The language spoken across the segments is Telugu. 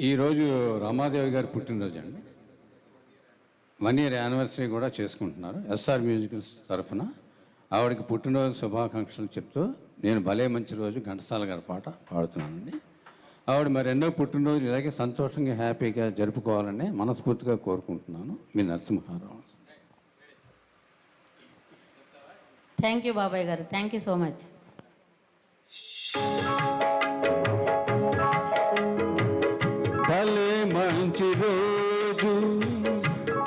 ఈరోజు రమాదేవి గారి పుట్టినరోజు అండి. వన్ ఇయర్ యానివర్సరీ కూడా చేసుకుంటున్నారు. ఎస్ఆర్ మ్యూజికల్స్ తరఫున ఆవిడకి పుట్టినరోజు శుభాకాంక్షలు చెప్తూ నేను భలే మంచి రోజు ఘంటసాల గారి పాట పాడుతున్నానండి. ఆవిడ మరి ఎన్నో పుట్టినరోజు ఇలాగే సంతోషంగా హ్యాపీగా జరుపుకోవాలని మనస్ఫూర్తిగా కోరుకుంటున్నాను. మీ నరసింహారావు థ్యాంక్ యూ బాబాయ్ గారు. థ్యాంక్ యూ సో మచ్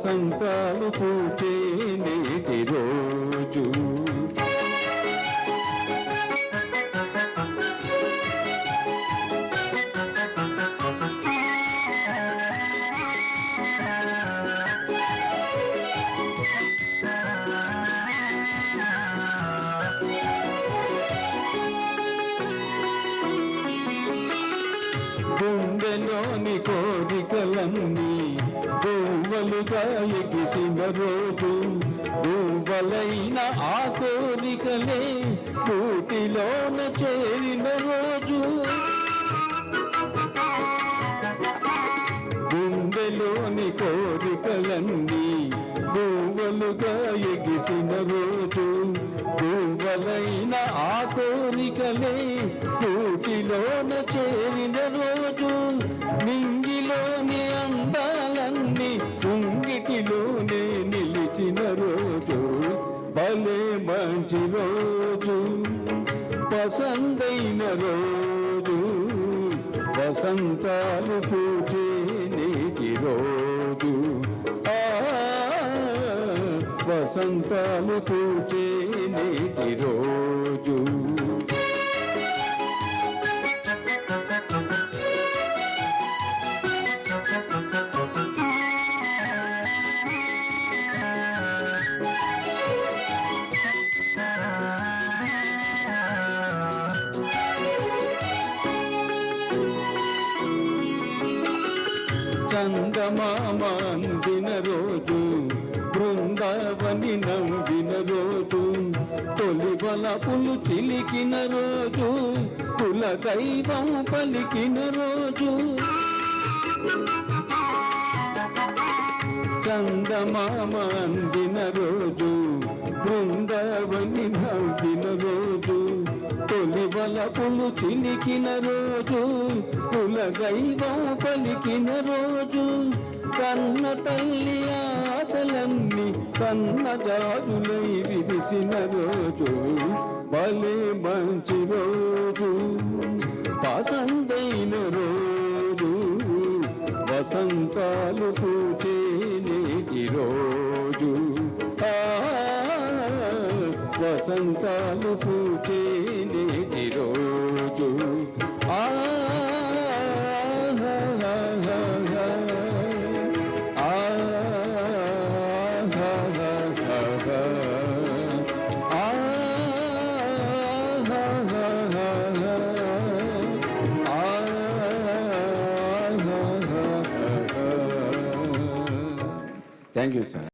వసంతాలు పూచే నేటి రోజు. గుండెలోని కోరికలన్నీ గువ్వలుగా ఎగిసిన రోజు గువ్వలైన ఆ కోరికలే కూటిలోన చేరిన రోజు గుండెలోని కోరికలన్నీ గువ్వలుగా ఎగిసిన రోజు గువ్వలైన ఆ కోరికలే కూటిలోన చేరిన రోజు వసంతైన రోజు వసంతాలు పూచే నీటి రోజు. వసంతాలు పూచే నీటి రోజు. చందమామాందిన రోజు బృందావని నవ్విన రోజు తొలి వలపులు చిలికిన రోజు కుల దైవం పలికిన రోజు. చందమామాందిన రోజు బృందావని నవ్విన రోజు. తొలి వలపులు చిలికిన రోజు కుల దైవం పలికిన రోజు. కన్న తల్లి ఆశలన్నీ సన్నదారులై విరిసిన రోజు. భలే మంచి రోజు పసందైన రోజు. వసంతాలు పూచే నేటి రోజు. వసంతాలు పూచే నేటి రోజు ఆ థ్యాంక్ యూ సార్